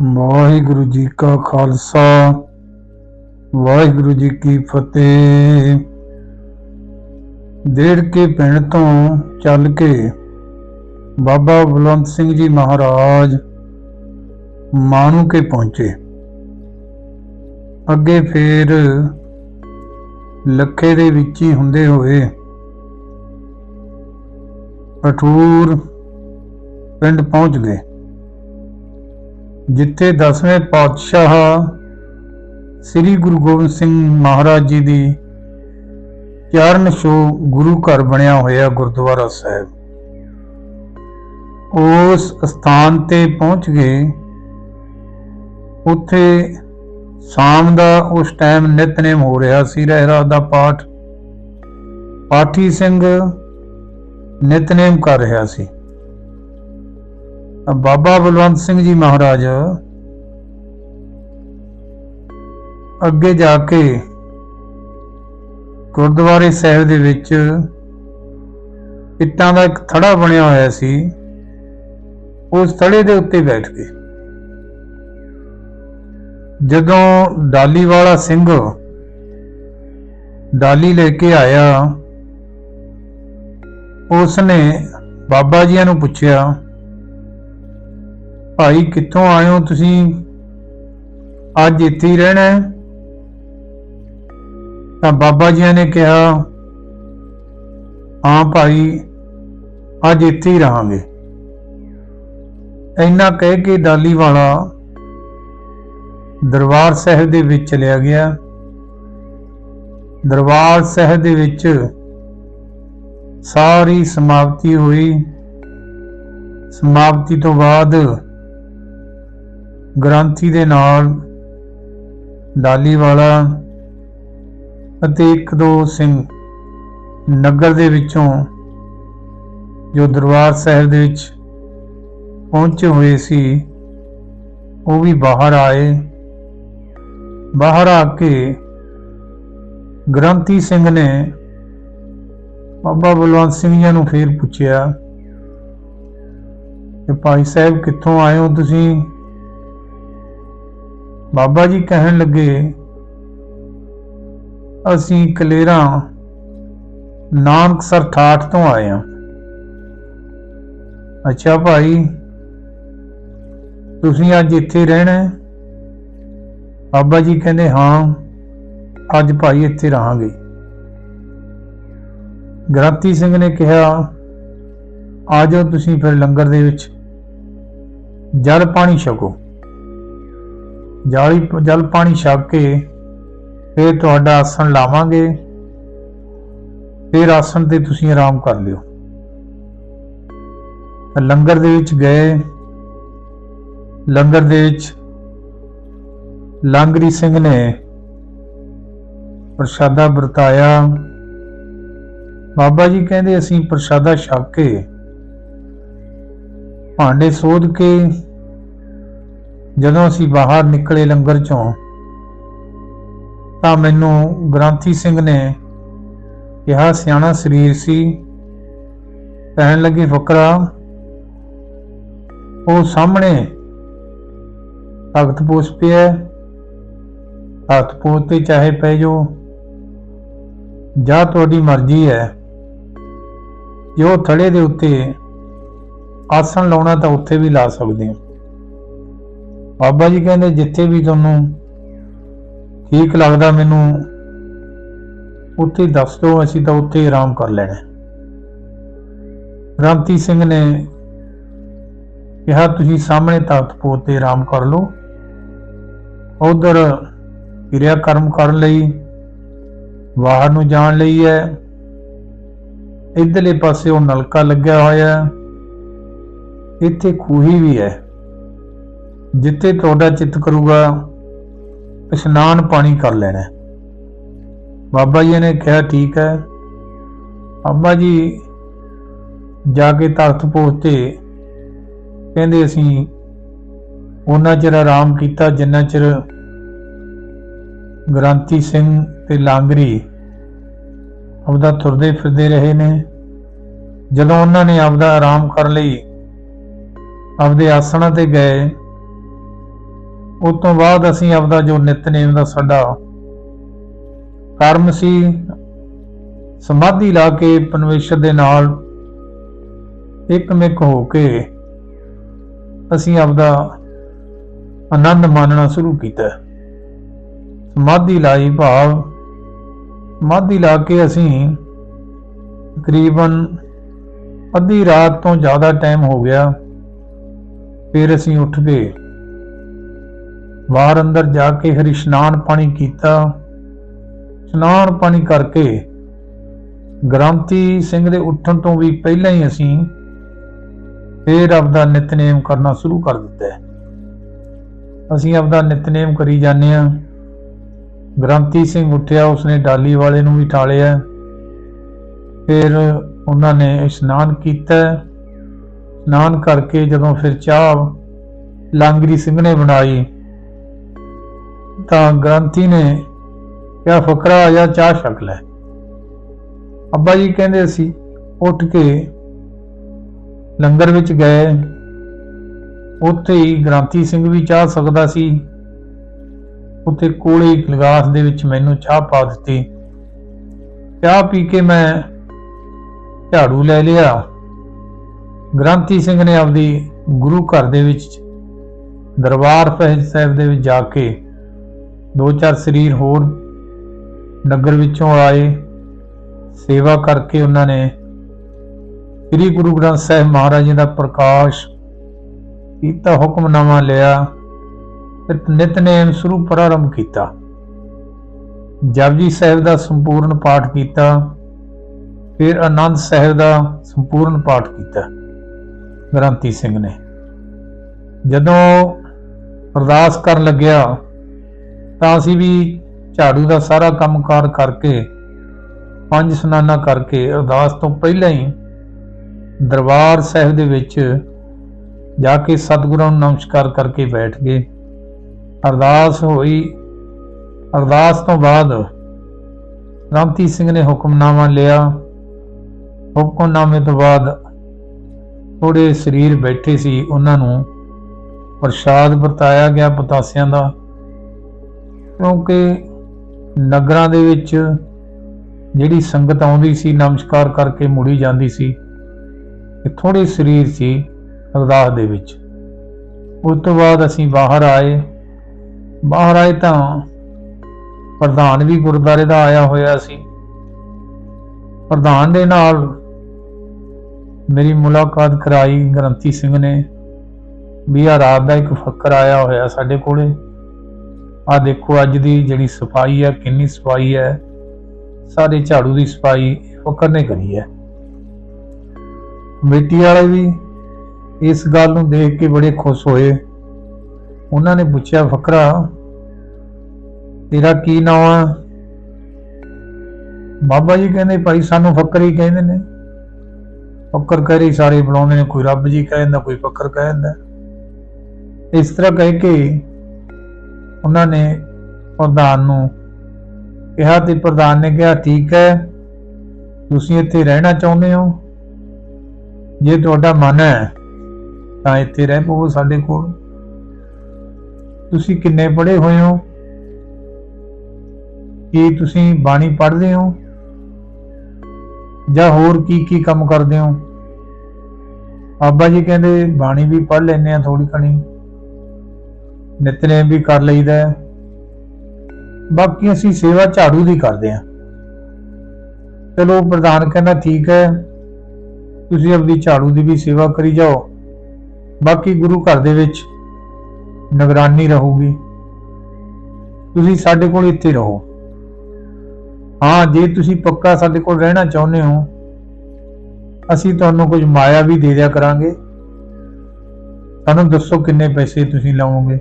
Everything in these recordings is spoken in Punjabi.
ਵਾਹਿਗੁਰੂ ਜੀ ਕਾ ਖਾਲਸਾ, ਵਾਹਿਗੁਰੂ ਜੀ ਕੀ ਫਤਿਹ। ਡੇਢ ਕੇ ਪਿੰਡ ਤੋਂ ਚੱਲ ਕੇ ਬਾਬਾ ਬਲਵੰਤ ਸਿੰਘ ਜੀ ਮਹਾਰਾਜ ਮਾਣੂ ਕੇ ਪਹੁੰਚੇ। ਅੱਗੇ ਫੇਰ ਲੱਖੇ ਦੇ ਵਿੱਚ ਹੀ ਹੁੰਦੇ ਹੋਏ ਅਠੂਰ ਪਿੰਡ ਪਹੁੰਚ ਗਏ। ਜਿੱਥੇ ਦਸਵੇਂ ਪਾਤਸ਼ਾਹ ਸ੍ਰੀ ਗੁਰੂ ਗੋਬਿੰਦ ਸਿੰਘ ਮਹਾਰਾਜ ਜੀ ਦੀ ਚਰਨ ਛੋ ਗੁਰੂ ਘਰ ਬਣਿਆ ਹੋਇਆ ਗੁਰਦੁਆਰਾ ਸਾਹਿਬ। ਉਸ ਸਥਾਨ ਤੇ ਪਹੁੰਚ ਗਏ। ਉੱਥੇ ਸ਼ਾਮ ਦਾ ਉਸ ਟਾਈਮ ਨਿਤਨੇਮ ਹੋ ਰਿਹਾ ਸੀ ਰਹਿਰਾ ਦਾ ਪਾਠ। ਪਾਠੀ ਸਿੰਘ ਨਿਤਨੇਮ ਕਰ ਰਿਹਾ ਸੀ। ਬਾਬਾ ਬਲਵੰਤ ਸਿੰਘ ਜੀ ਮਹਾਰਾਜ, ਅੱਗੇ ਜਾ ਕੇ ਗੁਰਦੁਆਰੇ ਸਾਹਿਬ ਦੇ ਵਿੱਚ ਇੱਟਾਂ ਦਾ ਇੱਕ ਥੜਾ ਬਣਿਆ ਹੋਇਆ ਸੀ, ਉਸ ਥੜੇ ਦੇ ਉੱਤੇ ਬੈਠ ਕੇ ਜਦੋਂ ਡਾਲੀ ਵਾਲਾ ਸਿੰਘ ਡਾਲੀ ਲੈ ਕੇ ਆਇਆ ਉਸ ਨੇ ਬਾਬਾ ਜੀਆਂ ਨੂੰ ਪੁੱਛਿਆ ਭਾਈ, ਕਿੱਥੋਂ ਆਏ ਹੋ ਤੁਸੀਂ? ਅੱਜ ਇੱਥੇ ਹੀ ਰਹਿਣਾ ਹੈ? ਤਾਂ ਬਾਬਾ ਜੀ ਨੇ ਕਿਹਾ, ਹਾਂ ਭਾਈ, ਅੱਜ ਇੱਥੇ ਹੀ ਰਹਾਂਗੇ। ਇੰਨਾ ਕਹਿ ਕੇ ਡਾਲੀ ਵਾਲਾ ਦਰਬਾਰ ਸਾਹਿਬ ਦੇ ਵਿੱਚ ਚਲਿਆ ਗਿਆ। ਦਰਬਾਰ ਸਾਹਿਬ ਦੇ ਵਿੱਚ ਸਾਰੀ ਸਮਾਪਤੀ ਹੋਈ। ਸਮਾਪਤੀ ਤੋਂ ਬਾਅਦ ਗ੍ਰੰਥੀ ਦੇ ਨਾਲ ਡਾਲੀਵਾਲਾ ਅਤੇ ਇੱਕ ਦੋ ਸਿੰਘ ਨਗਰ ਦੇ ਵਿੱਚੋਂ ਜੋ ਦਰਬਾਰ ਸਾਹਿਬ ਦੇ ਵਿੱਚ ਪਹੁੰਚੇ ਹੋਏ ਸੀ, ਉਹ ਵੀ ਬਾਹਰ ਆਏ। ਬਾਹਰ ਆ ਕੇ ਗ੍ਰੰਥੀ ਸਿੰਘ ਨੇ ਬਾਬਾ ਬਲਵੰਤ ਸਿੰਘ ਜੀ ਨੂੰ ਫੇਰ ਪੁੱਛਿਆ ਕਿ ਭਾਈ ਸਾਹਿਬ ਕਿੱਥੋਂ ਆਏ ਹੋ ਤੁਸੀਂ? ਬਾਬਾ ਜੀ ਕਹਿਣ ਲੱਗੇ, ਅਸੀਂ ਕਲੇਰਾ ਨਾਨਕਸਰ ਠਾਠ ਤੋਂ ਆਏ ਹਾਂ ਅੱਛਾ ਭਾਈ, ਤੁਸੀਂ ਅੱਜ ਇੱਥੇ ਰਹਿਣਾ ਹੈ? ਬਾਬਾ ਜੀ ਕਹਿੰਦੇ, ਹਾਂ, ਅੱਜ ਭਾਈ ਇੱਥੇ ਰਹਾਂਗੇ। ਗ੍ਰੰਥੀ ਸਿੰਘ ਨੇ ਕਿਹਾ, ਆ ਜਾਓ ਤੁਸੀਂ ਫਿਰ ਲੰਗਰ ਦੇ ਵਿੱਚ, ਜਲ ਪਾਣੀ ਛਕੋ। ਜਾਲੀ ਜਲ ਪਾਣੀ ਛਕ ਕੇ ਫਿਰ ਤੁਹਾਡਾ ਆਸਣ ਲਾਵਾਂਗੇ। ਫਿਰ ਆਸਣ ਤੇ ਤੁਸੀਂ ਆਰਾਮ ਕਰ ਲਿਓ। ਲੰਗਰ ਦੇ ਵਿੱਚ ਗਏ। ਲੰਗਰ ਦੇ ਵਿੱਚ ਲਾਂਗਰੀ ਸਿੰਘ ਨੇ ਪ੍ਰਸ਼ਾਦਾ ਵਰਤਾਇਆ। ਬਾਬਾ ਜੀ ਕਹਿੰਦੇ ਅਸੀਂ ਪ੍ਰਸ਼ਾਦਾ ਛਕ ਕੇ ਭਾਂਡੇ ਸੋਧ ਕੇ ਜਦੋਂ ਅਸੀਂ ਬਾਹਰ ਨਿਕਲੇ ਲੰਗਰ ਚੋਂ, ਤਾਂ ਮੈਨੂੰ ਗ੍ਰੰਥੀ ਸਿੰਘ ਨੇ ਕਿਹਾ, ਸਿਆਣਾ ਸਰੀਰ ਸੀ। ਕਹਿਣ ਲੱਗੇ, ਫਕਰਾ, ਉਹ ਸਾਹਮਣੇ ਤਖਤ ਪੋਸ ਪਿਆ ਤਖਤ ਪੋਸ ਤੇ ਚਾਹੇ ਪੈ ਜੋ ਜਾਂ ਤੁਹਾਡੀ ਮਰਜ਼ੀ ਹੈ। ਜੋ ਥੜੇ ਦੇ ਉੱਤੇ ਆਸਣ ਲਾਉਣਾ ਤਾਂ ਉੱਥੇ ਵੀ ਲਾ ਸਕਦੇ ਹੋ। ਬਾਬਾ ਜੀ ਕਹਿੰਦੇ, ਜਿੱਥੇ ਵੀ ਤੁਹਾਨੂੰ ਠੀਕ ਲੱਗਦਾ ਮੈਨੂੰ, ਉੱਥੇ ਦੱਸ ਦਿਓ, ਅਸੀਂ ਤਾਂ ਉੱਥੇ ਹੀ ਆਰਾਮ ਕਰ ਲੈਣਾ। ਰਾਮਤੀ ਸਿੰਘ ਨੇ ਕਿਹਾ, ਤੁਸੀਂ ਸਾਹਮਣੇ ਤਖਤ ਤੇ ਆਰਾਮ ਕਰ ਲਓ। ਉਧਰ ਕਿਰਿਆ ਕਰਮ ਕਰਨ ਲਈ, ਬਾਹਰ ਨੂੰ ਜਾਣ ਲਈ ਹੈ। ਇਧਰਲੇ ਪਾਸੇ ਉਹ ਨਲਕਾ ਲੱਗਿਆ ਹੋਇਆ ਇੱਥੇ ਖੂਹੀ ਵੀ ਹੈ। ਜਿੱਥੇ ਤੁਹਾਡਾ ਚਿੱਤ ਕਰੂਗਾ, ਇਸ਼ਨਾਨ ਪਾਣੀ ਕਰ ਲੈਣਾ ਬਾਬਾ ਜੀ ਨੇ ਕਿਹਾ, ਠੀਕ ਹੈ। ਬਾਬਾ ਜੀ ਜਾ ਕੇ ਤਖਤ ਪਹੁੰਚੇ। ਕਹਿੰਦੇ, ਅਸੀਂ ਉਹਨਾਂ ਚਿਰ ਆਰਾਮ ਕੀਤਾ, ਜਿੰਨਾ ਚਿਰ ਗ੍ਰੰਥੀ ਸਿੰਘ ਤੇ ਲਾਂਗਰੀ ਆਪਦਾ ਤੁਰਦੇ ਫਿਰਦੇ ਰਹੇ ਨੇ। ਜਦੋਂ ਉਹਨਾਂ ਨੇ ਆਪਦਾ ਆਰਾਮ ਕਰਨ ਲਈ, ਆਪਦੇ ਆਸਣਾਂ ਤੇ ਗਏ ਉਸ ਤੋਂ ਬਾਅਦ ਅਸੀਂ ਆਪਦਾ ਜੋ ਨਿਤਨੇਮ ਦਾ ਸਾਡਾ ਕਰਮ ਸੀ, ਸਮਾਧੀ ਲਾ ਕੇ ਪਰਮੇਸ਼ਰ ਦੇ ਨਾਲ ਇੱਕਮਿਕ ਹੋ ਕੇ ਅਸੀਂ ਆਪਦਾ ਆਨੰਦ ਮਾਣਨਾ ਸ਼ੁਰੂ ਕੀਤਾ। ਸਮਾਧੀ ਲਾਈ ਭਾਵ, ਸਮਾਧੀ ਲਾ ਕੇ ਅਸੀਂ ਤਕਰੀਬਨ ਅੱਧੀ ਰਾਤ ਤੋਂ ਜ਼ਿਆਦਾ ਟਾਈਮ ਹੋ ਗਿਆ। ਫਿਰ ਅਸੀਂ ਉੱਠ ਗਏ। ਬਾਹਰ ਅੰਦਰ ਜਾ ਕੇ ਫਿਰ ਇਸ਼ਨਾਨ ਪਾਣੀ ਕੀਤਾ। ਇਸ਼ਨਾਨ ਪਾਣੀ ਕਰਕੇ ਗ੍ਰੰਥੀ ਸਿੰਘ ਦੇ ਉੱਠਣ ਤੋਂ ਵੀ ਪਹਿਲਾਂ ਹੀ ਅਸੀਂ ਫਿਰ ਆਪਦਾ ਨਿਤਨੇਮ ਕਰਨਾ ਸ਼ੁਰੂ ਕਰ ਦਿੱਤਾ ਹੈ। ਅਸੀਂ ਆਪਦਾ ਨਿਤਨੇਮ ਕਰੀ ਜਾਂਦੇ ਆ ਗ੍ਰੰਥੀ ਸਿੰਘ ਉੱਠਿਆ, ਉਸਨੇ ਡਾਲੀ ਵਾਲੇ ਨੂੰ ਵੀ ਠਾਲਿਆ। ਫਿਰ ਉਹਨਾਂ ਨੇ ਇਸ਼ਨਾਨ ਕੀਤਾ। ਇਸ਼ਨਾਨ ਕਰਕੇ ਜਦੋਂ ਫਿਰ ਚਾਹ ਲਾਂਗਰੀ ਸਿੰਘ ਨੇ ਬਣਾਈ ਤਾਂ ਗ੍ਰੰਥੀ ਨੇ ਕਿਹਾ, ਫਕਰਾ ਜਾਂ, ਚਾਹ ਛਕ ਲੈ। ਅੱਬਾ ਜੀ ਕਹਿੰਦੇ ਸੀ, ਉੱਠ ਕੇ ਲੰਗਰ ਵਿੱਚ ਗਏ। ਉੱਥੇ ਹੀ ਗ੍ਰਾਂਤੀ ਸਿੰਘ ਵੀ ਚਾਹ ਸਕਦਾ ਸੀ। ਉੱਥੇ ਕੋਲੇ ਇੱਕ ਗਲਾਸ ਦੇ ਵਿੱਚ ਮੈਨੂੰ ਚਾਹ ਪਾ ਦਿੱਤੀ। ਚਾਹ ਪੀ ਕੇ ਮੈਂ ਝਾੜੂ ਲੈ ਲਿਆ। ਗ੍ਰਾਂਤੀ ਸਿੰਘ ਨੇ ਆਪਦੀ ਗੁਰੂ ਘਰ ਦੇ ਵਿੱਚ, ਦਰਬਾਰ ਸਾਹਿਬ ਸਾਹਿਬ ਦੇ ਵਿੱਚ ਜਾ ਕੇ ਦੋ ਚਾਰ ਸਰੀਰ ਹੋਰ ਨਗਰ ਵਿੱਚੋਂ ਆਏ, ਸੇਵਾ ਕਰਕੇ ਉਹਨਾਂ ਨੇ ਸ੍ਰੀ ਗੁਰੂ ਗ੍ਰੰਥ ਸਾਹਿਬ ਮਹਾਰਾਜ ਜੀ ਦਾ ਪ੍ਰਕਾਸ਼ ਕੀਤਾ, ਹੁਕਮਨਾਮਾ ਲਿਆ ਫਿਰ ਨਿਤਨੇਮ ਸ਼ੁਰੂ ਪ੍ਰਾਰੰਭ ਕੀਤਾ। ਜਪਜੀ ਸਾਹਿਬ ਦਾ ਸੰਪੂਰਨ ਪਾਠ ਕੀਤਾ, ਫਿਰ ਆਨੰਦ ਸਾਹਿਬ ਦਾ ਸੰਪੂਰਨ ਪਾਠ ਕੀਤਾ, ਗ੍ਰੰਥੀ ਸਿੰਘ ਨੇ। ਜਦੋਂ ਅਰਦਾਸ ਕਰਨ ਲੱਗਿਆ ਤਾਂ ਅਸੀਂ ਵੀ ਝਾੜੂ ਦਾ ਸਾਰਾ ਕੰਮਕਾਰ ਕਰਕੇ, ਪੰਜ ਸਨਾਨਾ ਕਰਕੇ ਅਰਦਾਸ ਤੋਂ ਪਹਿਲਾਂ ਹੀ ਦਰਬਾਰ ਸਾਹਿਬ ਦੇ ਵਿੱਚ ਜਾ ਕੇ ਸਤਿਗੁਰਾਂ ਨੂੰ ਨਮਸਕਾਰ ਕਰਕੇ ਬੈਠ ਗਏ। ਅਰਦਾਸ ਹੋਈ। ਅਰਦਾਸ ਤੋਂ ਬਾਅਦ ਰਾਮਤੀ ਸਿੰਘ ਨੇ ਹੁਕਮਨਾਮਾ ਲਿਆ। ਹੁਕਮਨਾਮੇ ਤੋਂ ਬਾਅਦ ਥੋੜੇ ਸਰੀਰ ਬੈਠੇ ਸੀ। ਉਹਨਾਂ ਨੂੰ ਪ੍ਰਸ਼ਾਦ ਵਰਤਾਇਆ ਗਿਆ ਪਤਾਸਿਆਂ ਦਾ। ਕਿਉਂਕਿ ਨਗਰਾਂ ਦੇ ਵਿੱਚ ਜਿਹੜੀ ਸੰਗਤ ਆਉਂਦੀ ਸੀ, ਨਮਸਕਾਰ ਕਰਕੇ ਮੁੜੀ ਜਾਂਦੀ ਸੀ, ਇਹ ਥੋੜੇ ਸਰੀਰ ਸੀ ਅਰਦਾਸ ਦੇ ਵਿੱਚ। ਉਸ ਤੋਂ ਬਾਅਦ ਅਸੀਂ ਬਾਹਰ ਆਏ। ਬਾਹਰ ਆਏ ਤਾਂ ਪ੍ਰਧਾਨ ਵੀ ਗੁਰਦਾਰੇ ਦਾ ਆਇਆ ਹੋਇਆ ਸੀ। ਪ੍ਰਧਾਨ ਦੇ ਨਾਲ ਮੇਰੀ ਮੁਲਾਕਾਤ ਕਰਾਈ ਗ੍ਰੰਥੀ ਸਿੰਘ ਨੇ। ਵੀ ਆ ਰਾਤ ਦਾ ਇੱਕ ਫੱਕਰ ਆਇਆ ਹੋਇਆ ਸਾਡੇ ਕੋਲੇ। ਆ ਦੇਖੋ ਅੱਜ ਦੀ ਜਿਹੜੀ ਸਫ਼ਾਈ ਹੈ, ਕਿੰਨੀ ਸਫ਼ਾਈ ਹੈ। ਸਾਰੇ ਝਾੜੂ ਦੀ ਸਫ਼ਾਈ ਫੱਕਰ ਨੇ ਕਰੀ ਹੈ। ਮਿੱਟੀ ਵਾਲੇ ਵੀ ਇਸ ਗੱਲ ਨੂੰ ਦੇਖ ਕੇ ਬੜੇ ਖੁਸ਼ ਹੋਏ। ਉਹਨਾਂ ਨੇ ਪੁੱਛਿਆ, ਫਕਰਾ, ਤੇਰਾ ਕੀ ਨਾਮ ਆ? ਬਾਬਾ ਜੀ ਕਹਿੰਦੇ, ਭਾਈ, ਸਾਨੂੰ ਫੱਕਰ ਹੀ ਕਹਿੰਦੇ ਨੇ। ਫੱਕਰ ਕਹਿ ਰਹੀ, ਸਾਰੇ ਬੁਲਾਉਂਦੇ ਨੇ, ਕੋਈ ਰੱਬ ਜੀ ਕਹਿੰਦਾ ਕੋਈ ਫੱਕਰ ਕਹਿੰਦਾ ਇਸ ਤਰ੍ਹਾਂ ਕਹਿ ਕੇ ਉਹਨਾਂ ਨੇ ਪ੍ਰਧਾਨ ਨੂੰ ਕਿਹਾ ਤੇ ਪ੍ਰਧਾਨ ਨੇ ਕਿਹਾ, ਠੀਕ ਹੈ, ਤੁਸੀਂ ਇੱਥੇ ਰਹਿਣਾ ਚਾਹੁੰਦੇ ਹੋ? ਜੇ ਤੁਹਾਡਾ ਮਨ ਹੈ, ਤਾਂ ਇੱਥੇ ਰਹਿ ਪਵੋ ਸਾਡੇ ਕੋਲ। ਤੁਸੀਂ ਕਿੰਨੇ ਪੜ੍ਹੇ ਹੋਏ ਹੋ? ਕੀ ਤੁਸੀਂ ਬਾਣੀ ਪੜ੍ਹਦੇ ਹੋ? ਜਾਂ ਹੋਰ ਕੀ ਕੀ ਕੰਮ ਕਰਦੇ ਹੋ? ਬਾਬਾ ਜੀ ਕਹਿੰਦੇ, ਬਾਣੀ ਵੀ ਪੜ੍ਹ ਲੈਨੇ ਆ ਥੋੜੀ ਘਣੀ। ਨਿਤਨੇਮ ਵੀ ਕਰ ਲਈਦਾ ਹੈ। ਬਾਕੀ ਅਸੀਂ ਸੇਵਾ ਝਾੜੂ ਦੀ ਕਰਦੇ ਆ ਚਲੋ ਪ੍ਰਧਾਨ ਕਹਿੰਦਾ ਠੀਕ ਹੈ, ਤੁਸੀਂ ਆਪਣੀ ਝਾੜੂ ਦੀ ਵੀ ਸੇਵਾ ਕਰੀ ਜਾਓ। ਬਾਕੀ ਗੁਰੂ ਘਰ ਦੇ ਵਿੱਚ ਨਿਗਰਾਨੀ ਰਹੂਗੀ। ਤੁਸੀਂ ਸਾਡੇ ਕੋਲ ਇੱਥੇ ਰਹੋ। ਹਾਂ, ਜੇ ਤੁਸੀਂ ਪੱਕਾ ਸਾਡੇ ਕੋਲ ਰਹਿਣਾ ਚਾਹੁੰਦੇ ਹੋ, ਅਸੀਂ ਤੁਹਾਨੂੰ ਕੁਝ ਮਾਇਆ ਵੀ ਦੇ ਦਿਆ ਕਰਾਂਗੇ। ਸਾਨੂੰ ਦੱਸੋ ਕਿੰਨੇ ਪੈਸੇ ਤੁਸੀਂ ਲਾਓਗੇ।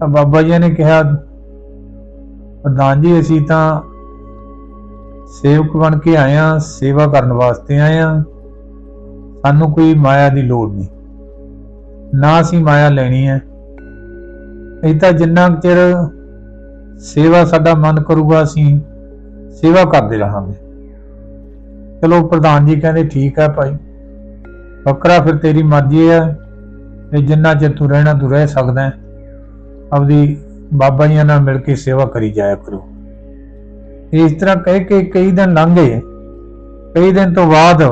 ਤਾਂ ਬਾਬਾ ਜੀ ਨੇ ਕਿਹਾ, ਪ੍ਰਧਾਨ ਜੀ, ਅਸੀਂ ਤਾਂ ਸੇਵਕ ਬਣ ਕੇ ਆਏ ਆ ਸੇਵਾ ਕਰਨ ਵਾਸਤੇ ਆਏ ਆ ਸਾਨੂੰ ਕੋਈ ਮਾਇਆ ਦੀ ਲੋੜ ਨਹੀਂ। ਨਾ ਅਸੀਂ ਮਾਇਆ ਲੈਣੀ ਹੈ। ਇਹ ਤਾਂ ਜਿੰਨਾ ਕੁ ਚਿਰ ਸੇਵਾ ਸਾਡਾ ਮਨ ਕਰੂਗਾ, ਅਸੀਂ ਸੇਵਾ ਕਰਦੇ ਰਹਾਂਗੇ। ਚਲੋ, ਪ੍ਰਧਾਨ ਜੀ ਕਹਿੰਦੇ, ਠੀਕ ਹੈ ਭਾਈ। ਬੱਕਰਾ ਫਿਰ ਤੇਰੀ ਮਰਜ਼ੀ ਹੈ। ਤੇ ਜਿੰਨਾ ਚਿਰ ਤੂੰ ਰਹਿਣਾ, ਤੂੰ ਰਹਿ ਸਕਦਾ ਹੈ। ਆਪਦੀ ਬਾਬਾ ਜੀਆਂ ਨਾਲ ਮਿਲ ਕੇ ਸੇਵਾ ਕਰੀ ਜਾਇਆ ਕਰੋ। ਇਸ ਤਰ੍ਹਾਂ ਕਹਿ ਕੇ ਕਈ ਦਿਨ ਲੰਘ ਕਈ ਦਿਨ ਤੋਂ ਬਾਅਦ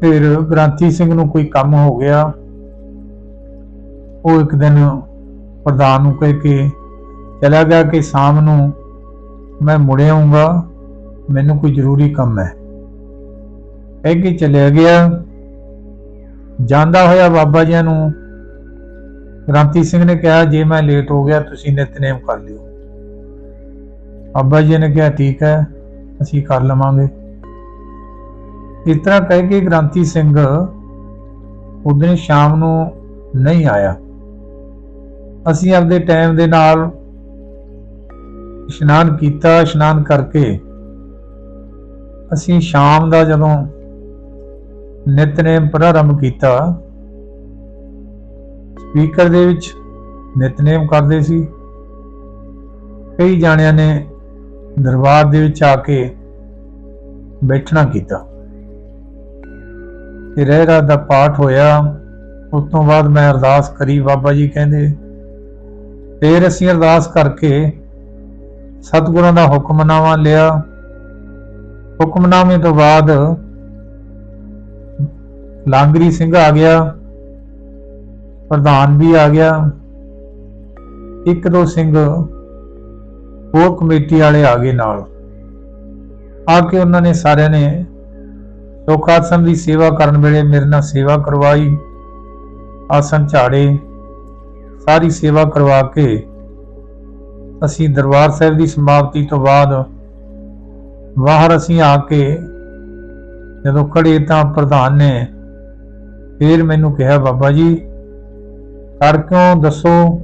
ਫਿਰ ਗ੍ਰਾਂਥੀ ਸਿੰਘ ਨੂੰ ਕੋਈ ਕੰਮ ਹੋ ਗਿਆ। ਉਹ ਇੱਕ ਦਿਨ ਪ੍ਰਧਾਨ ਨੂੰ ਕਹਿ ਕੇ, ਚਲਾ ਗਿਆ ਕਿ ਸ਼ਾਮ ਨੂੰ ਮੈਂ ਮੁੜ ਆਊਂਗਾ, ਮੈਨੂੰ ਕੋਈ ਜ਼ਰੂਰੀ ਕੰਮ ਹੈ। ਕਹਿ ਕੇ ਚਲਿਆ ਗਿਆ। ਜਾਂਦਾ ਹੋਇਆ ਬਾਬਾ ਜੀ ਨੂੰ ਗ੍ਰਾਂਤੀ ਸਿੰਘ ਨੇ ਕਿਹਾ, ਜੇ ਮੈਂ ਲੇਟ ਹੋ ਗਿਆ, ਤੁਸੀਂ ਨਿਤਨੇਮ ਕਰ ਲਿਓ। ਬਾਬਾ ਜੀ ਨੇ ਕਿਹਾ, ਠੀਕ ਹੈ, ਅਸੀਂ ਕਰ ਲਵਾਂਗੇ। ਇਸ ਤਰ੍ਹਾਂ ਕਹਿ ਕੇ ਗ੍ਰਾਂਤੀ ਸਿੰਘ ਉਦੋਂ ਸ਼ਾਮ ਨੂੰ ਨਹੀਂ ਆਇਆ। ਅਸੀਂ ਆਪਦੇ ਟਾਈਮ ਦੇ ਨਾਲ ਇਸ਼ਨਾਨ ਕੀਤਾ, ਇਸ਼ਨਾਨ ਕਰਕੇ ਅਸੀਂ ਸ਼ਾਮ ਦਾ ਜਦੋਂ ਨਿਤਨੇਮ ਪ੍ਰਾਰੰਭ ਕੀਤਾ ਸਪੀਕਰ ਦੇ ਵਿੱਚ ਨਿਤਨੇਮ ਕਰਦੇ ਸੀ। ਕਈ ਜਾਣਿਆਂ ਨੇ ਦਰਬਾਰ ਦੇ ਵਿੱਚ ਆ ਕੇ ਬੈਠਣਾ ਕੀਤਾ। ਤੇ ਰਹਿ ਰਾਤ ਦਾ ਪਾਠ ਹੋਇਆ। ਉਸ ਤੋਂ ਬਾਅਦ ਮੈਂ ਅਰਦਾਸ ਕਰੀ, ਬਾਬਾ ਜੀ ਕਹਿੰਦੇ, ਫੇਰ ਅਸੀਂ ਅਰਦਾਸ ਕਰਕੇ ਸਤਿਗੁਰਾਂ ਦਾ ਹੁਕਮਨਾਮਾ ਲਿਆ। ਹੁਕਮਨਾਮੇ ਤੋਂ ਬਾਅਦ ਲਾਂਗਰੀ ਸਿੰਘ ਆ ਗਿਆ। ਪ੍ਰਧਾਨ ਵੀ ਆ ਗਿਆ। ਇੱਕ ਦੋ ਸਿੰਘ ਹੋਰ ਕਮੇਟੀ ਵਾਲੇ ਆ ਗਏ ਨਾਲ। ਆ ਕੇ ਉਹਨਾਂ ਨੇ ਸਾਰਿਆਂ ਨੇ ਸੁੱਖ ਆਸਨ ਦੀ ਸੇਵਾ ਕਰਨ ਵੇਲੇ ਮੇਰੇ ਨਾਲ ਸੇਵਾ ਕਰਵਾਈ ਆਸਨ ਝਾੜੇ, ਸਾਰੀ ਸੇਵਾ ਕਰਵਾ ਕੇ ਅਸੀਂ ਦਰਬਾਰ ਸਾਹਿਬ ਦੀ ਸਮਾਪਤੀ ਤੋਂ ਬਾਅਦ ਬਾਹਰ ਅਸੀਂ ਆ ਕੇ ਜਦੋਂ ਖੜੇ ਤਾਂ ਪ੍ਰਧਾਨ ਨੇ ਫਿਰ ਮੈਨੂੰ ਕਿਹਾ, ਬਾਬਾ ਜੀ ਕਰ ਦੱਸੋ?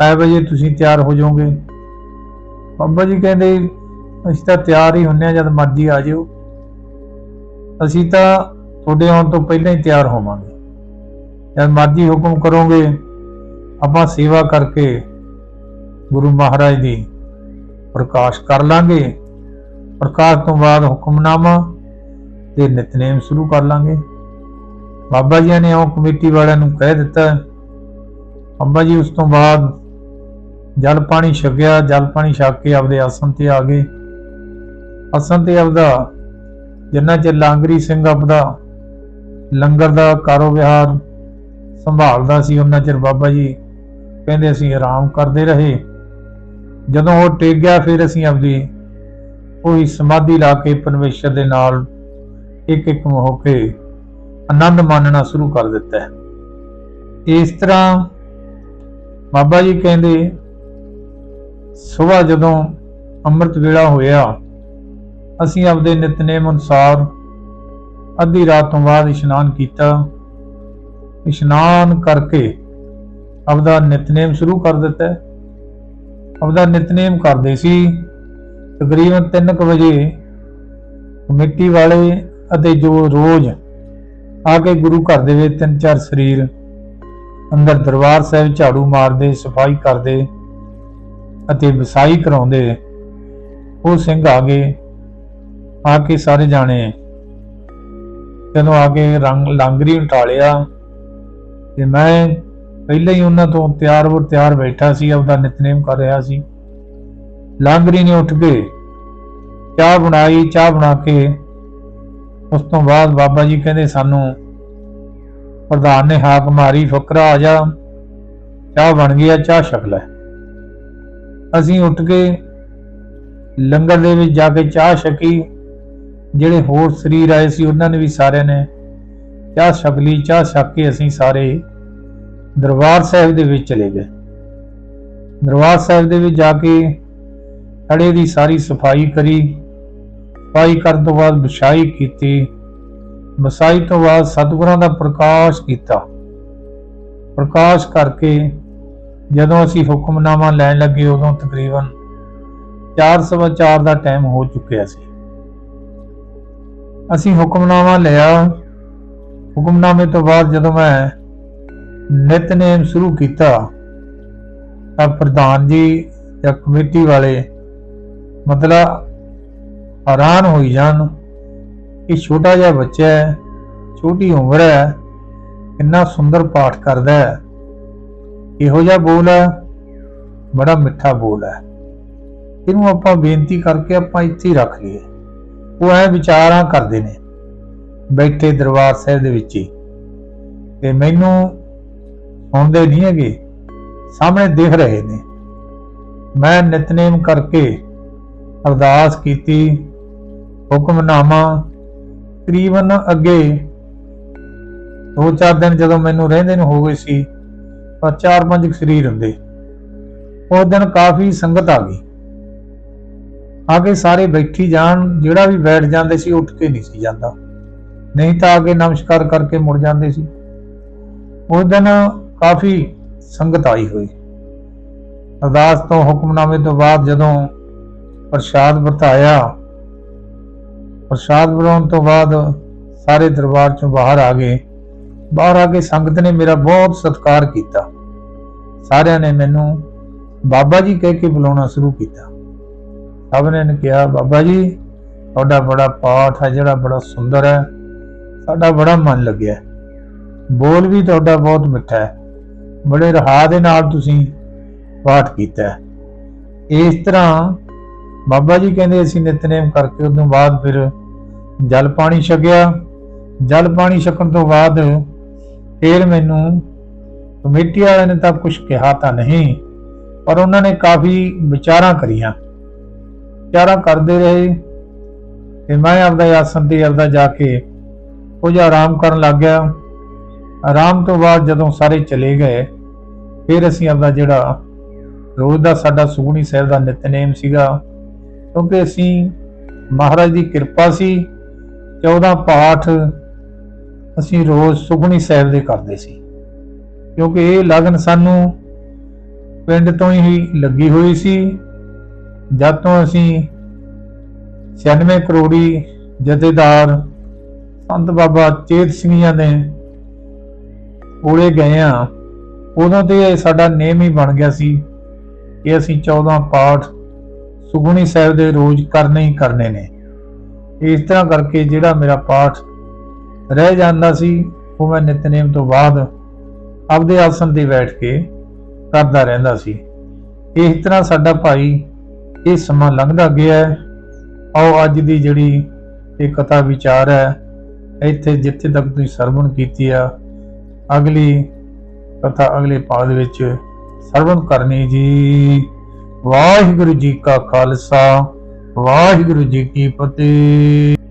ਕੈ ਵਜੇ ਤੁਸੀਂ ਤਿਆਰ ਹੋ ਜਾਓਗੇ। ਬਾਬਾ ਜੀ ਕਹਿੰਦੇ, ਅਸੀਂ ਤਾਂ ਤਿਆਰ ਹੀ ਹੁੰਨੇ ਆ, ਜਦ ਮਰਜ਼ੀ ਆ ਜਿਓ। ਅਸੀਂ ਤਾਂ ਤੁਹਾਡੇ ਆਉਣ ਤੋਂ ਪਹਿਲਾਂ ਹੀ ਤਿਆਰ ਹੋਵਾਂਗੇ। ਜਦ ਮਰਜ਼ੀ ਹੁਕਮ ਕਰੋਗੇ, ਆਪਾਂ ਸੇਵਾ ਕਰਕੇ ਗੁਰੂ ਮਹਾਰਾਜ ਦੀ ਪ੍ਰਕਾਸ਼ ਕਰ ਲਾਂਗੇ। ਪ੍ਰਕਾਸ਼ ਤੋਂ ਬਾਅਦ ਹੁਕਮਨਾਮਾ ਤੇ ਨਿਤਨੇਮ ਸ਼ੁਰੂ ਕਰ ਲਾਂਗੇ। ਬਾਬਾ ਜੀ ਨੇ ਉਹ ਕਮੇਟੀ ਵਾਲਿਆਂ ਨੂੰ ਕਹਿ ਦਿੱਤਾ ਅੰਬਾ ਜੀ, ਉਸ ਤੋਂ ਬਾਅਦ ਜਲ ਪਾਣੀ ਛਕਿਆ, ਜਲ ਪਾਣੀ ਛਕ ਕੇ ਆਪਦੇ ਆਸਣ ਤੇ ਆ ਗਏ। ਆਸਣ ਤੇ ਆਪਦਾ ਜਿੰਨਾ ਚਿਰ ਲਾਂਗਰੀ ਸਿੰਘ ਆਪਦਾ ਲੰਗਰ ਦਾ ਕਾਰੋਬਾਰ ਸੰਭਾਲਦਾ ਸੀ, ਉਹਨਾਂ ਚਿਰ ਬਾਬਾ ਜੀ ਕਹਿੰਦੇ ਅਸੀਂ ਆਰਾਮ ਕਰਦੇ ਰਹੇ। ਜਦੋਂ ਉਹ ਟਿਕ ਗਿਆ ਫਿਰ ਅਸੀਂ ਆਪਦੀ ਉਹੀ ਸਮਾਧੀ ਲਾ ਕੇ ਪਰਮੇਸ਼ਰ ਦੇ ਨਾਲ ਇੱਕ ਇੱਕ ਹੋ ਕੇ ਆਨੰਦ ਮਾਣਨਾ ਸ਼ੁਰੂ ਕਰ ਦਿੱਤਾ। ਹੈ ਇਸ ਤਰ੍ਹਾਂ ਬਾਬਾ ਜੀ ਕਹਿੰਦੇ ਸਵੇਰ ਜਦੋਂ ਅੰਮ੍ਰਿਤ ਵੇਲਾ ਹੋਇਆ, ਅਸੀਂ ਆਪਦੇ ਨਿਤਨੇਮ ਅਨੁਸਾਰ ਅੱਧੀ ਰਾਤ ਤੋਂ ਬਾਅਦ ਇਸ਼ਨਾਨ ਕੀਤਾ। ਇਸ਼ਨਾਨ ਕਰਕੇ ਆਪਦਾ ਨਿਤਨੇਮ ਸ਼ੁਰੂ ਕਰ ਦਿੱਤਾ। ਆਪਦਾ ਨਿਤਨੇਮ ਕਰਦੇ ਸੀ, ਤਕਰੀਬਨ 3:00 ਵਜੇ ਕਮੇਟੀ ਵਾਲੇ ਅਤੇ ਜੋ ਰੋਜ਼ ਆ ਕੇ ਗੁਰੂ ਘਰ ਦੇ ਵਿੱਚ ਤਿੰਨ ਚਾਰ ਸਰੀਰ ਅੰਦਰ ਦਰਬਾਰ ਸਾਹਿਬ ਝਾੜੂ ਮਾਰਦੇ, ਸਫ਼ਾਈ ਕਰਦੇ ਅਤੇ ਵਸਾਈ ਕਰਾਉਂਦੇ, ਉਹ ਸਿੰਘ ਆ ਗਏ, ਆ ਕੇ ਸਾਰੇ ਜਾਣੇ ਜਦੋਂ ਆ ਕੇ ਰੰਗ, ਲਾਂਗਰੀ ਉਟਾਲਿਆ ਤੇ ਮੈਂ ਪਹਿਲਾਂ ਹੀ ਉਹਨਾਂ ਤੋਂ ਤਿਆਰ ਵਰ ਤਿਆਰ ਬੈਠਾ ਸੀ, ਆਪਦਾ ਨਿਤਨੇਮ ਕਰ ਰਿਹਾ ਸੀ। ਲਾਂਗਰੀ ਨੇ ਉੱਠ ਕੇ ਚਾਹ ਬਣਾਈ, ਚਾਹ ਬਣਾ ਕੇ ਉਸ ਤੋਂ ਬਾਅਦ ਬਾਬਾ ਜੀ ਕਹਿੰਦੇ ਸਾਨੂੰ ਪ੍ਰਧਾਨ ਨੇ ਹਾਕ ਮਾਰੀ, ਫਕਰਾ ਆ ਜਾ, ਚਾਹ ਬਣ ਗਈ ਆ, ਚਾਹ ਛਕ ਲੈ। ਅਸੀਂ ਉੱਠ ਕੇ ਲੰਗਰ ਦੇ ਵਿੱਚ ਜਾ ਕੇ ਚਾਹ ਛਕੀ, ਜਿਹੜੇ ਹੋਰ ਸਰੀਰ ਆਏ ਸੀ, ਉਹਨਾਂ ਨੇ ਵੀ ਸਾਰਿਆਂ ਨੇ ਚਾਹ ਛਕ ਲਈ, ਚਾਹ ਛਕ ਕੇ ਅਸੀਂ ਸਾਰੇ ਦਰਬਾਰ ਸਾਹਿਬ ਦੇ ਵਿੱਚ ਚਲੇ ਗਏ। ਦਰਬਾਰ ਸਾਹਿਬ ਦੇ ਵਿੱਚ ਜਾ ਕੇ ਅੜੇ ਦੀ ਸਾਰੀ ਸਫ਼ਾਈ ਕਰੀ, ਸਫ਼ਾਈ ਕਰਨ ਤੋਂ ਬਾਅਦ ਵਿਛਾਈ ਕੀਤੀ ਵਸਾਈ ਤੋਂ ਬਾਅਦ ਸਤਿਗੁਰਾਂ ਦਾ ਪ੍ਰਕਾਸ਼ ਕੀਤਾ। ਪ੍ਰਕਾਸ਼ ਕਰਕੇ ਜਦੋਂ ਅਸੀਂ ਹੁਕਮਨਾਮਾ ਲੈਣ ਲੱਗੇ, ਉਦੋਂ ਤਕਰੀਬਨ 4:15 ਦਾ ਟਾਈਮ ਹੋ ਚੁੱਕਿਆ ਸੀ। ਅਸੀਂ ਹੁਕਮਨਾਮਾ ਲਿਆ। ਹੁਕਮਨਾਮੇ ਤੋਂ ਬਾਅਦ ਜਦੋਂ ਮੈਂ ਨਿਤਨੇਮ ਸ਼ੁਰੂ ਕੀਤਾ, ਤਾਂ ਪ੍ਰਧਾਨ ਜੀ ਜਾਂ ਕਮੇਟੀ ਵਾਲੇ ਮਤਲਬ ਹੈਰਾਨ ਹੋਈ ਜਾਣ। ਕਿ ਛੋਟਾ ਜਿਹਾ ਬੱਚਾ ਹੈ, ਛੋਟੀ ਉਮਰ ਹੈ ਕਿੰਨਾ ਸੁੰਦਰ ਪਾਠ ਕਰਦਾ ਹੈ। ਇਹੋ ਜਿਹਾ ਬੋਲ ਹੈ, ਬੜਾ ਮਿੱਠਾ ਬੋਲ ਹੈ। ਇਹਨੂੰ ਆਪਾਂ ਬੇਨਤੀ ਕਰਕੇ ਆਪਾਂ ਇੱਥੇ ਹੀ ਰੱਖ ਲਈਏ। ਉਹ ਐ ਵਿਚਾਰਾਂ ਕਰਦੇ ਨੇ, ਬੈਠੇ ਦਰਬਾਰ ਸਾਹਿਬ ਦੇ ਵਿੱਚ ਹੀ। ਤੇ ਮੈਨੂੰ ਸੁਣਦੇ ਨਹੀਂ ਹੈਗੇ, ਸਾਹਮਣੇ ਦਿਖ ਰਹੇ ਨੇ। ਮੈਂ ਨਿਤਨੇਮ ਕਰਕੇ ਅਰਦਾਸ ਕੀਤੀ, ਹੁਕਮਨਾਮਾ ਤਕਰੀਬਨ ਅੱਗੇ ਦੋ ਚਾਰ ਦਿਨ ਜਦੋਂ ਮੈਨੂੰ ਰਹਿੰਦੇ ਨੂੰ ਹੋ ਗਏ ਸੀ, ਤਾਂ ਚਾਰ ਪੰਜ ਕੁ ਸਰੀਰ ਹੁੰਦੇ। ਉਸ ਦਿਨ ਕਾਫੀ ਸੰਗਤ ਆ ਗਈ। ਆ ਕੇ ਸਾਰੇ ਬੈਠੀ ਜਾਣ, ਜਿਹੜਾ ਵੀ ਬੈਠ ਜਾਂਦੇ ਸੀ, ਉੱਠ ਕੇ ਨਹੀਂ ਸੀ ਜਾਂਦਾ। ਨਹੀਂ ਤਾਂ ਅੱਗੇ ਨਮਸਕਾਰ ਕਰਕੇ ਮੁੜ ਜਾਂਦੇ ਸੀ। ਉਸ ਦਿਨ ਕਾਫੀ ਸੰਗਤ ਆਈ ਹੋਈ। ਅਰਦਾਸ ਤੋਂ ਹੁਕਮਨਾਮੇ ਤੋਂ ਬਾਅਦ ਜਦੋਂ ਪ੍ਰਸ਼ਾਦ ਵਰਤਾਇਆ ਪ੍ਰਸ਼ਾਦ ਬਣਾਉਣ ਤੋਂ ਬਾਅਦ ਸਾਰੇ ਦਰਬਾਰ ਚੋਂ ਬਾਹਰ ਆ ਗਏ। ਬਾਹਰ ਆ ਕੇ ਸੰਗਤ ਨੇ ਮੇਰਾ ਬਹੁਤ ਸਤਿਕਾਰ ਕੀਤਾ। ਸਾਰਿਆਂ ਨੇ ਮੈਨੂੰ ਬਾਬਾ ਜੀ ਕਹਿ ਕੇ ਬੁਲਾਉਣਾ ਸ਼ੁਰੂ ਕੀਤਾ। ਸਭ ਨੇ ਕਿਹਾ, ਬਾਬਾ ਜੀ, ਤੁਹਾਡਾ ਬੜਾ ਪਾਠ ਹੈ, ਜਿਹੜਾ ਬੜਾ ਸੁੰਦਰ ਹੈ। ਸਾਡਾ ਬੜਾ ਮਨ ਲੱਗਿਆ। ਬੋਲ ਵੀ ਤੁਹਾਡਾ ਬਹੁਤ ਮਿੱਠਾ ਹੈ। ਬੜੇ ਰਹਾ ਦੇ ਨਾਲ ਤੁਸੀਂ ਪਾਠ ਕੀਤਾ ਇਸ ਤਰ੍ਹਾਂ ਬਾਬਾ ਜੀ ਕਹਿੰਦੇ, ਅਸੀਂ ਨਿਤਨੇਮ ਕਰਕੇ ਉਸ ਤੋਂ ਬਾਅਦ ਫਿਰ ਜਲ ਪਾਣੀ ਛਕਿਆ। ਜਲ ਪਾਣੀ ਛਕਣ ਤੋਂ ਬਾਅਦ ਫਿਰ ਮੈਨੂੰ ਕਮੇਟੀ ਵਾਲਿਆਂ ਨੇ ਤਾਂ ਕੁਝ ਕਿਹਾ ਤਾਂ ਨਹੀਂ, ਪਰ ਉਹਨਾਂ ਨੇ ਕਾਫੀ ਵਿਚਾਰਾਂ ਕਰੀਆਂ। ਵਿਚਾਰਾਂ ਕਰਦੇ ਰਹੇ ਤੇ ਮੈਂ ਆਪਦਾ ਆਸਨ ਤੇ ਆਪਦਾ ਜਾ ਕੇ ਕੁਝ ਆਰਾਮ ਕਰਨ ਲੱਗ ਗਿਆ। ਆਰਾਮ ਤੋਂ ਬਾਅਦ ਜਦੋਂ ਸਾਰੇ ਚਲੇ ਗਏ, ਫਿਰ ਅਸੀਂ ਆਪਦਾ ਜਿਹੜਾ ਰੋਜ਼ ਦਾ ਸਾਡਾ ਸੁਖਣੀ ਸਾਹਿਬ ਦਾ ਨਿਤਨੇਮ ਸੀਗਾ, ਕਿਉਂਕਿ ਅਸੀਂ ਮਹਾਰਾਜ ਦੀ ਕਿਰਪਾ ਸੀ 14 ਪਾਠ ਅਸੀਂ ਰੋਜ਼ ਸੁਖਣੀ ਸਾਹਿਬ ਦੇ ਕਰਦੇ ਸੀ। ਕਿਉਂਕਿ ਇਹ ਲਗਨ ਸਾਨੂੰ ਪਿੰਡ ਤੋਂ ਹੀ ਲੱਗੀ ਹੋਈ ਸੀ। ਜਦ ਤੋਂ ਅਸੀਂ 96 ਕਰੋੜੀ ਜਥੇਦਾਰ ਸੰਤ ਬਾਬਾ ਚੇਤ ਸਿੰਘੀਆਂ ਦੇ ਕੋਲੇ ਗਏ ਆ ਉਦੋਂ ਤੇ ਇਹ ਸਾਡਾ ਨੇਮ ਹੀ ਬਣ ਗਿਆ ਸੀ ਕਿ ਅਸੀਂ 14 ਪਾਠ ਸੁਖਮਨੀ ਸਾਹਿਬ ਦੇ ਰੋਜ਼ ਕਰਨੇ ਹੀ ਕਰਨੇ ਨੇ। ਇਸ ਤਰ੍ਹਾਂ ਕਰਕੇ ਜਿਹੜਾ ਮੇਰਾ ਪਾਠ ਰਹਿ ਜਾਂਦਾ ਸੀ, ਉਹ ਮੈਂ ਨਿਤਨੇਮ ਤੋਂ ਬਾਅਦ ਆਪਦੇ ਆਸਨ ਤੇ ਬੈਠ ਕੇ ਕਰਦਾ ਰਹਿੰਦਾ ਸੀ। ਇਸ ਤਰ੍ਹਾਂ ਸਾਡਾ ਭਾਈ ਇਹ ਸਮਾਂ ਲੰਘਦਾ ਗਿਆ ਹੈ। ਆਓ ਅੱਜ ਦੀ ਜਿਹੜੀ ਇਹ ਕਥਾ ਵਿਚਾਰ ਹੈ, ਇੱਥੇ ਜਿੱਥੇ ਤੱਕ ਤੁਸੀਂ ਸਰਵਣ ਕੀਤੀ ਆ, ਅਗਲੀ ਕਥਾ ਅਗਲੇ ਪਾਦ ਵਿੱਚ ਸਰਵਣ ਕਰਨੀ ਜੀ। ਵਾਹਿਗੁਰੂ ਜੀ ਕਾ ਖਾਲਸਾ। ਵਾਹਿਗੁਰੂ ਜੀ ਕੀ ਫਤਿਹ।